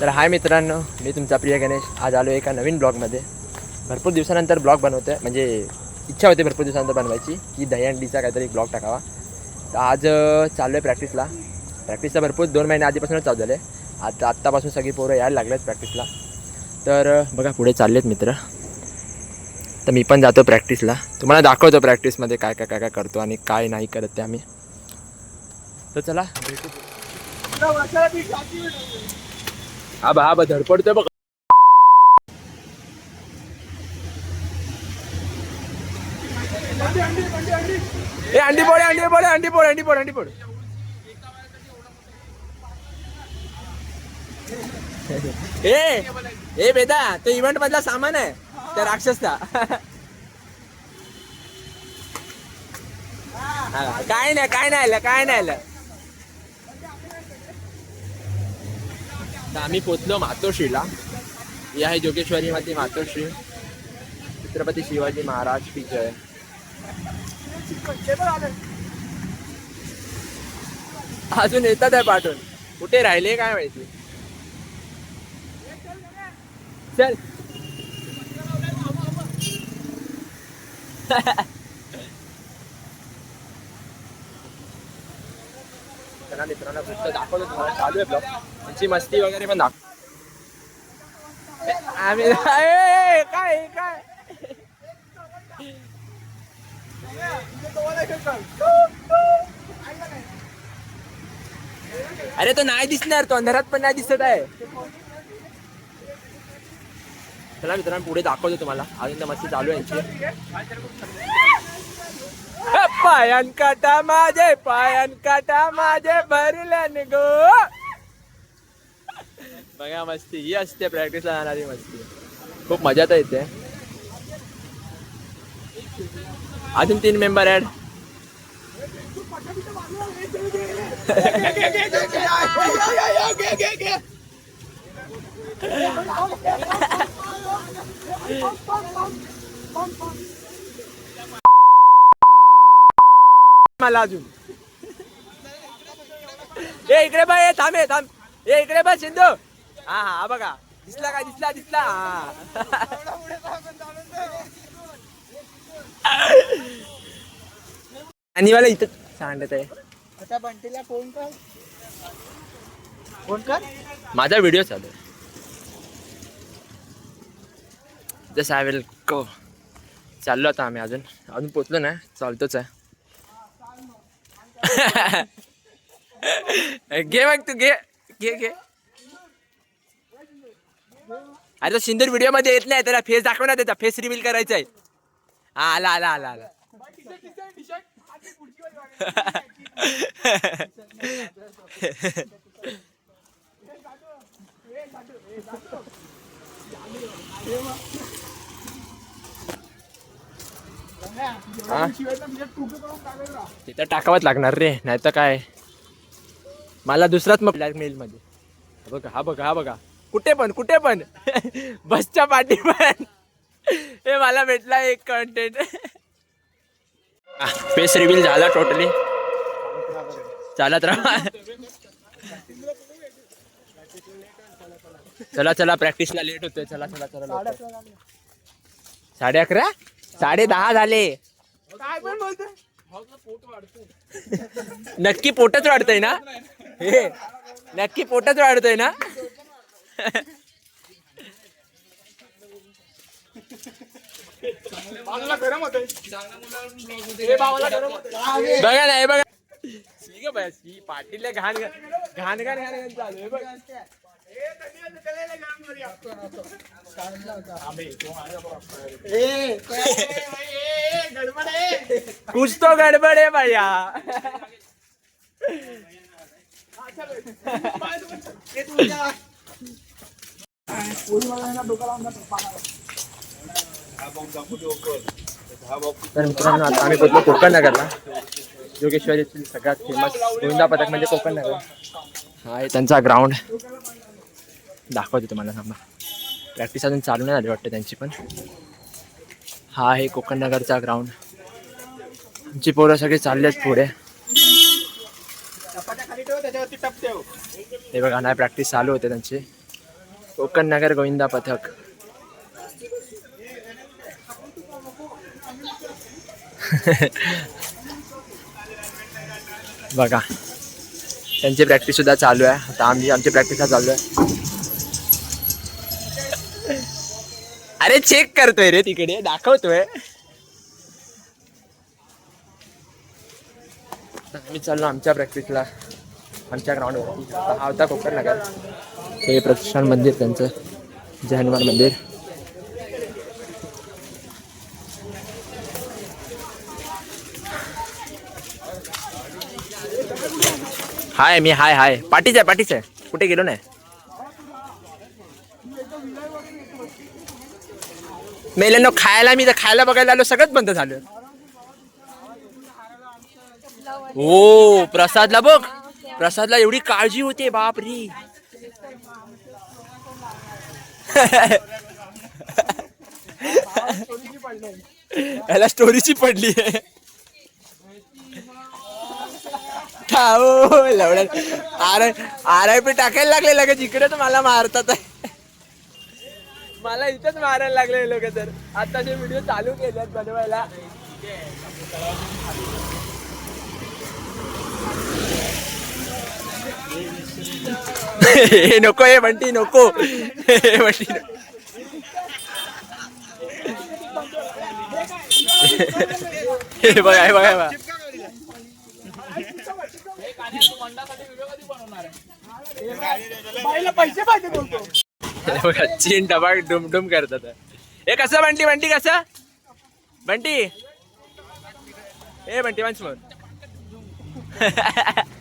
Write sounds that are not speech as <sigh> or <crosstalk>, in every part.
तर हाय मित्रांनो मी तुमचा प्रिय गणेश. आज आलो एका नवीन ब्लॉगमध्ये. भरपूर दिवसानंतर ब्लॉग बनवतो आहे म्हणजे इच्छा होती भरपूर दिवसानंतर बनवायची की दहीहंडीचा काहीतरी ब्लॉग टाकावा. तर आज चाललो आहे प्रॅक्टिसला प्रॅक्टिसला भरपूर दोन महिने आधीपासूनच चालू झाले आता आत्तापासून सगळी पोरं यायला लागलेत प्रॅक्टिसला तर बघा पुढे चाललेत मित्र. तर मी पण जातो प्रॅक्टिसला तुम्हाला दाखवतो प्रॅक्टिसमध्ये काय काय काय काय करतो आणि काय नाही करत ते आम्ही. तर चला. भेटू हा बा हा बा धडपडतोय बघ. ए अंडी पोळे अंडी पोळे अंडी पोळे अंडी पोळे अंडी पोळे ए ए बेटा तो इव्हेंट मधला सामान आहे. त्या राक्षसचा. काय नाही काय नाही आलं काय नाही आलं. तर आम्ही पोचलो मातोश्रीला. ही आहे जोगेश्वरीमध्ये मातोश्री. छत्रपती शिवाजी महाराज की जय. अजून येतात आहे पाठवून. कुठे राहिले काय माहिती? चल. <laughs> चला मित्रांना पुस्तक दाखवलं तुम्हाला. चालू आहे ब्लॉग. त्यांची मस्ती वगैरे पण दाखव. आम्ही काय काय? अरे तो नाही दिसणार. तो अंधारात पण नाही दिसत आहे. चला मित्रांनो पुढे दाखवतो तुम्हाला. अजून तर मस्ती चालू आहे यांची. पायान काटा माझे पायान काटा माझे भरल्यान गो. बघा मस्ती. ही असते प्रॅक्टिसला जाणारी मस्ती. खूप मजा तर येते. अजून तीन मेंबर ऍड <laughs> मला अजून. ए इकडे बा ए थांब ए थांब. ए इकडे बा सिंधू. हा हा बघा. दिसला काय दिसला दिसला. हा. आणि मला इथं सांगत आहे. आता बंटीला फोन कर. फोन कर. माझा व्हिडिओ चालू आहे. जस आय विल को चाललो आता आम्ही अजून. अजून पोचलो ना चालतोच आहे. घे मग तू घे. घे घे. अरे तो सिंदूर व्हिडिओमध्ये येत नाही त्याला फेस दाखवण्यात त्याचा फेस रिव्हील करायचा आहे. हा आला आला आला आला. हा? तिथं टाकावंच लागणार रे नाही तर काय? मला दुसराच मग ब्लॅकमेल मध्ये बघा हा बघा हा बघा. कुठे पण कुठे पण. <laughs> बसच्या पाठी पण. <laughs> हे मला भेटला एक कंटेंट फेस रिव्हील झाला टोटली चालत राहा. चला चला प्रॅक्टिसला लेट होतोय. चला चला चला साडे अकरा? साडे दहा झाले. काय पण बोलतोय. नक्की पोटच वाढतंय ना? हे नक्की पोटच वाढतंय ना? हे बघा ना हे बघा. शी ग बस ही पाटील घाण घाण घाण घाण घाण चालू आहे बघ. आहे कुछ तो गडबड आहे भैया। तर मित्रांनो आता आम्ही पोहोचलो कोकण नगरला योगेश्वरीतील सगळ्यात फेमस गोविंदा पथक म्हणजे कोकण नगर हा आहे त्यांचा ग्राउंड दाखवते तुम्हाला थांबा. प्रॅक्टिस अजून चालू नाही झाली वाटतं त्यांची पण. हा आहे कोकण नगरचा ग्राउंड आमची पोरं सगळे चालले आहेत पुढे. हे बघा नाही प्रॅक्टिस चालू होते त्यांची. कोकण नगर गोविंदा पथक. <laughs> बघा त्यांची प्रॅक्टिस सुद्धा चालू आहे. आता आमची आमची प्रॅक्टिस चालू आहे. अरे चेक करतोय रे तिकडे दाखवतोय. मी चाललो आमच्या प्रॅक्टिसला आमच्या ग्राउंडवर हा होता कोकण नगर. हे प्रतिष्ठान मंदिर त्यांचं. जय हनुमान मंदिर. हाय मी हाय हाय. पाठीच आहे पाठीच आहे. कुठे गेलो नाही? मेल्यानं खायला मी तर खायला बघायला आलो सगळंच बंद झालं. हो प्रसादला बघ. प्रसादला एवढी काळजी होते बाप रे याला स्टोरीची पडली. आहे अरे लवड्यात आर आर आय पी टाकायला लागले लगेच इकडे तर मला मारतात. मला इथंच मारायला लागले लोक तर. आता जे व्हिडिओ चालू केलेत बनवायला. हे नको हे बंटी नको. हे नको. हे बघा हे बघा हे बघा. हे <laughs> बघा चीन टबाक डुम डुम करतात. हे कसं बंटी बंटी कसं? बंटी? ए बंटी वन्स मोर <laughs>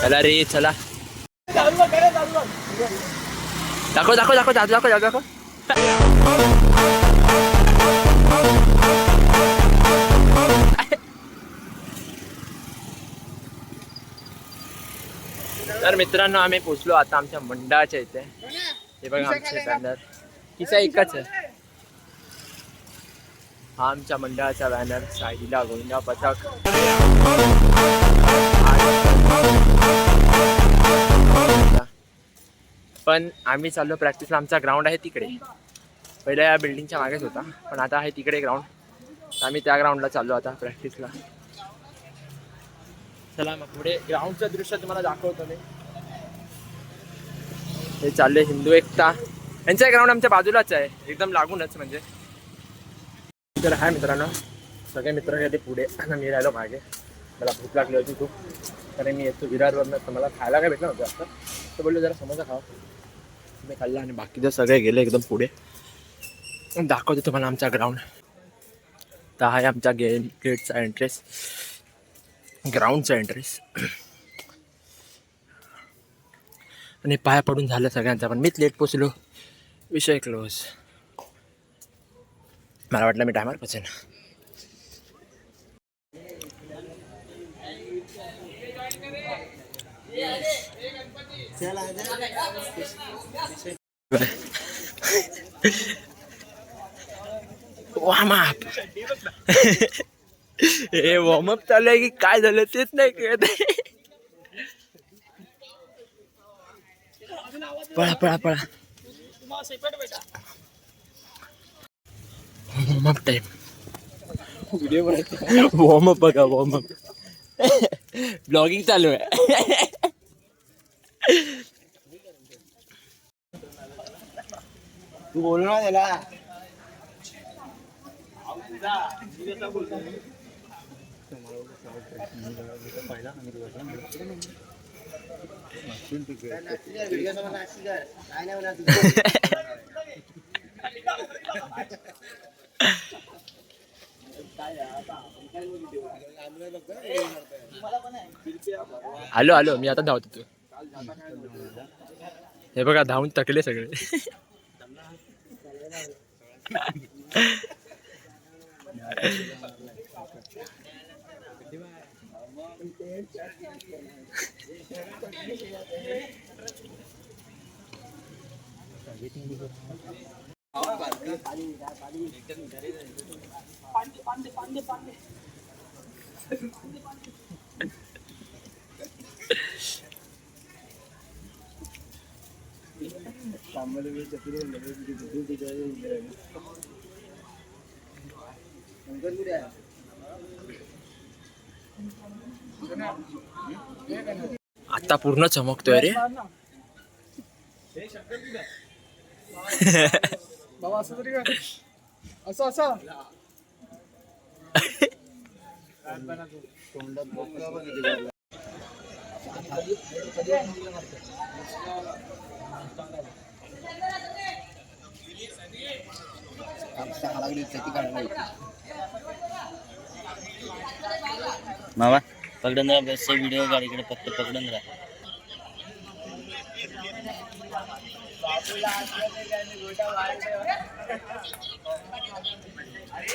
चला रे चला. दाखव दाखव दाखव दाखव दाखव दाखव तर मित्रांनो आम्ही पोचलो आता आमच्या मंडळाच्या इथे. हे बघा आमचे बॅनर किसा एकच आहे. हा आमच्या मंडळाचा बॅनर साहिला गोविंदा पथक. पण आम्ही चाललो प्रॅक्टिसला आमचा ग्राउंड आहे तिकडे. पहिल्या या बिल्डिंगच्या मागेच होता. पण आता आहे तिकडे ग्राउंड आम्ही त्या ग्राउंडला चाललो आता प्रॅक्टिसला चला मग पुढे. ग्राउंडचं दृश्य तुम्हाला दाखवतो मी. हे चालले हिंदू एकता. यांचा ग्राउंड आमच्या बाजूलाच आहे. एकदम लागूनच म्हणजे. तर हाय मित्रांनो. सगळे मित्र गेले पुढे. आणि मी राहिलो मागे. मला भूक लागली होती खूप. कारण मी येतो विरारवरनं. तर मला खायला काय भेटलं नव्हतं जास्त. तर बोललो जरा समोसा खावा मी खाल्ला आणि बाकीचे सगळे गेले एकदम पुढे. दाखवतो तुम्हाला आमचा ग्राउंड तर हा आहे आमच्या गे गेटचा एंट्रेस ग्राउंडचा एंट्रेस आणि पाया पडून झालं सगळ्यांचा. पण मीच लेट पोचलो. विषय क्लोज मला वाटलं मी टायमार पचेन वॉर्मअप हे वॉर्मअप चालू आहे की काय झालं तेच नाही कळत. पळा पळा पळा. Warm up time warm up बघा वॉर्मअप ब्लॉगिंग चालू आहे. तू बोल ना त्याला. काय नाही होणार आलो आलो मी आता धावतो होतो हे बघा धावून थकले सगळे. आता पूर्ण चमकतोय रे. <laughs> बाबा असं तरी काय असं असं मामा पकडून राहा बसचे व्हिडिओ गाडीकडे फक्त पकडून राहा అరే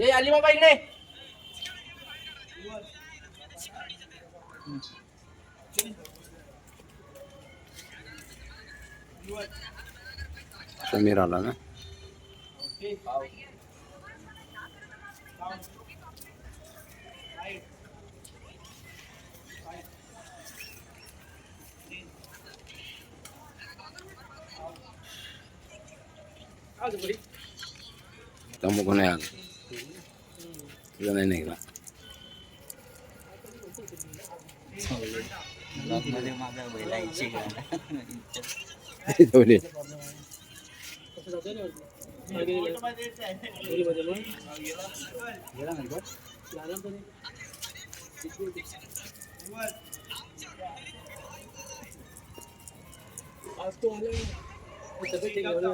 ए आली बाबा इकडे समीर आला ना? तंबू कोणी आला तुझा नाही निघाला ब्लॉगमध्ये माझा बैलायची गाणं दोन्ही. आज तो आला तब्येत ठीक आहे तब्येत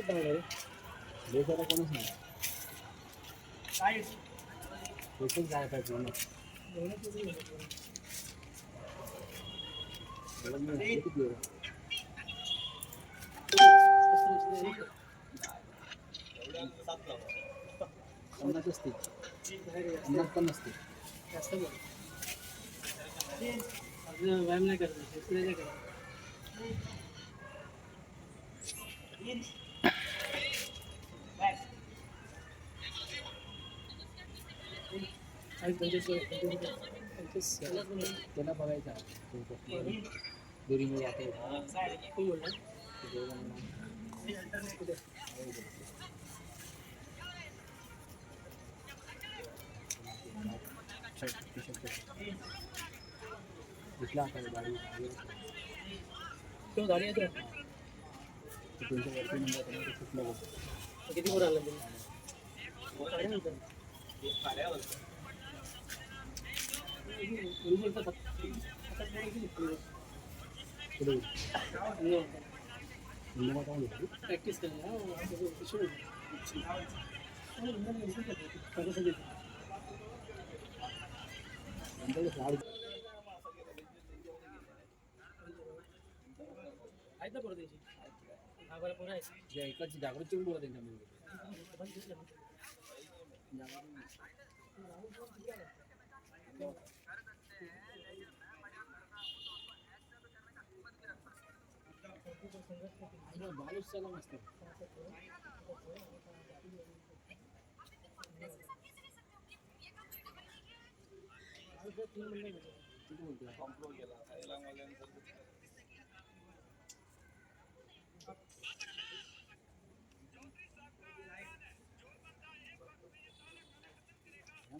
चांगली आहे. जास्त बोल. आपलं व्यायाम नाही करत त्याला बघायचा दुरीमध्ये आता कोण बोलला आता गाडी तो गाडी येतो किती वर आला तुम्ही गाड्या होत्या. उलट बोलतात. आता काय केली? पुढे. नाही. प्रॅक्टिस करायला हा, असं असं शिकवलं. हो, नंबर नंबर करतो. करायसाठी. आहेत ना परदेशी इकडची जागृती बोलत त्यांच्यामध्ये.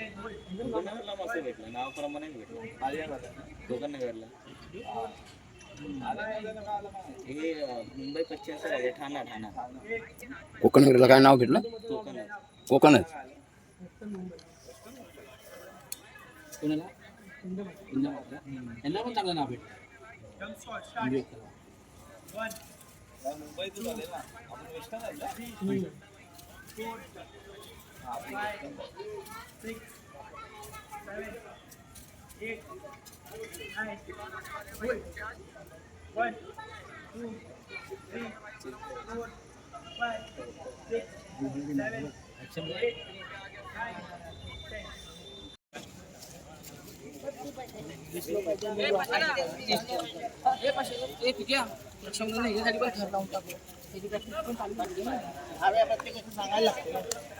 कोकणनगरला मस्त भेटलं. नावाप्रमाणे भेटलं. कोकणनगरला हे मुंबई आहे ठाणा ठाणा. कोकणनगरला काय नाव भेटलं कोकण कोकणच. कोणाला? इंदापूरला? यांना पण चांगलं नाव भेटलं. five, six, seven, eight, nine, one, two, three, four, five, six, seven, eight, nine, ten. सांगायला लागतं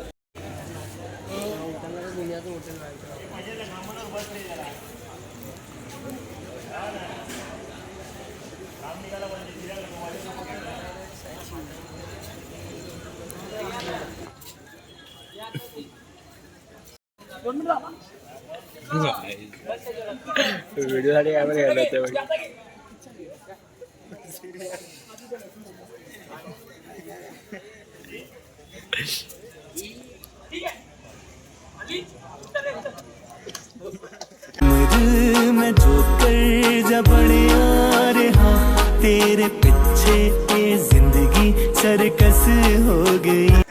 व्हिडिओसाठी काय घ्यायला येतं उम्र में जोकर जबड़िया रहा तेरे पीछे ये जिंदगी सरकस हो गई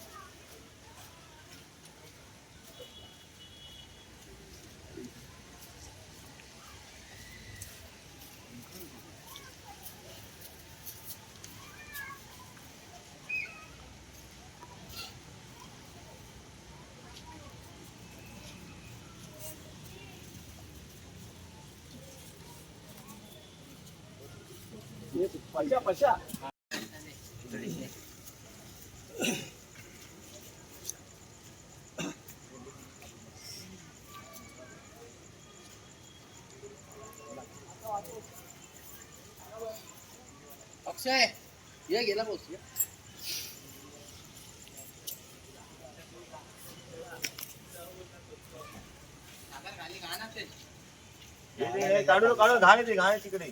आता सर अक्षय ये गेला पोहोच काढून काढून घाण येते घाण तिकडे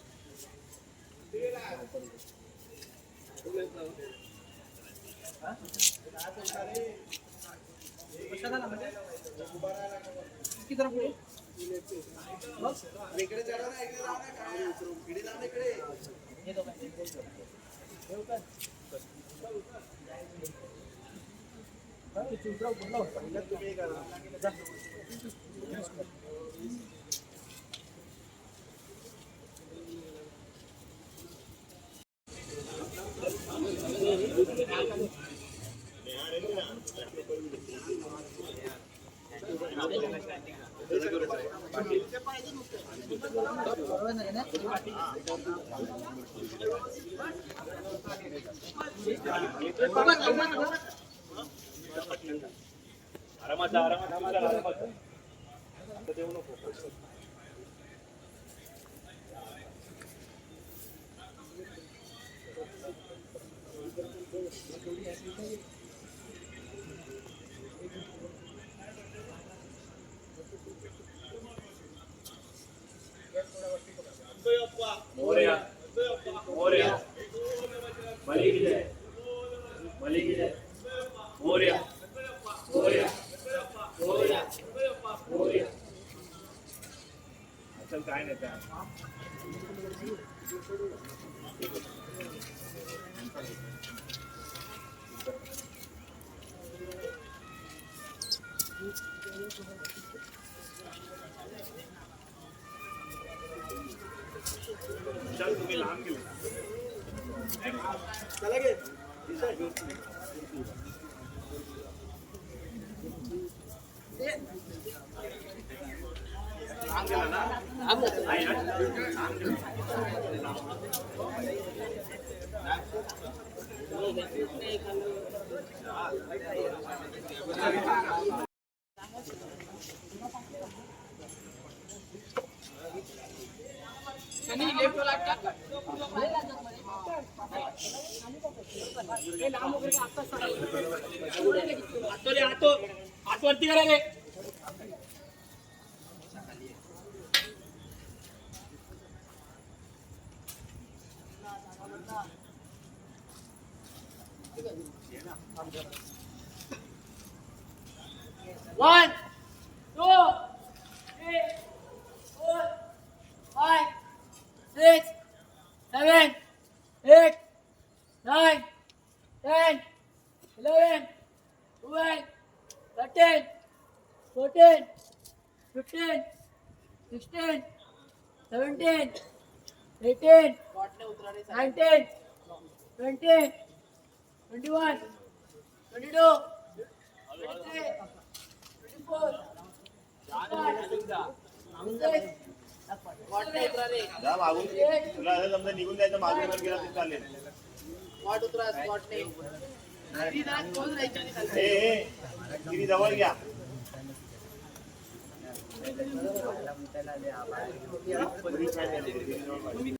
किती तरफ़ इकडे चढा ना इकडे जाऊ ना काय उतरू इकडे जाऊ ना इकडे येतो काय येऊ का चुकरा कुठला होता तुम्ही करा आरामात आरामात आरामात देऊ नको मोर्या मोर्या मलिक जय मलिक जय मोर्या मोर्या मोर्या मोर्या। काय नाही त्या Deus também. आतवरती करायला nineteen nineteen twenty twenty one twenty two twenty three twenty four जा मागून. तुला असं समजा निघून जायचं मागून वर गेला तरी चालेल. स्पॉट उतरा स्पॉट नाही. गिरी जवळ घ्या. गिरी जवळ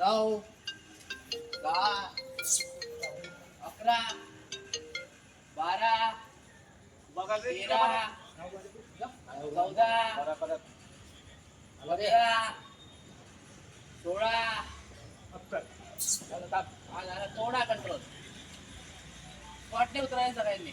नऊ दहा अकरा बारा तेरा चौदा पंधरा सोळा. सोळा कंट्रोल वाटणे उतरायला सगळ्यांनी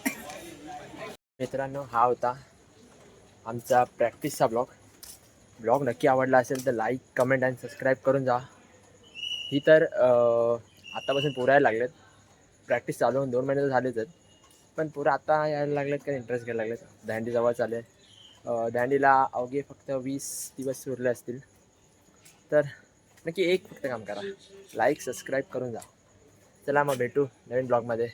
मित्रांनो हा होता आमचा प्रॅक्टिसचा ब्लॉग. ब्लॉग नक्की आवडला असेल तर लाईक कमेंट आणि सबस्क्राईब करून जा. ही तर आत्तापासून पुरायला पोरं यायला लागलेत. प्रॅक्टिस चालू होऊन दोन महिने तर झालेच आहेत. पण पोरं आत्ता यायला लागलेत का? इंटरेस्ट घ्यायला लागलेत. दांडी जवळ चालू आहे अवघे फक्त वीस दिवस उरले असतील. तर नक्की एक फक्त काम करा. लाईक सबस्क्राईब करून जा. चला मग भेटू नवीन ब्लॉगमध्ये.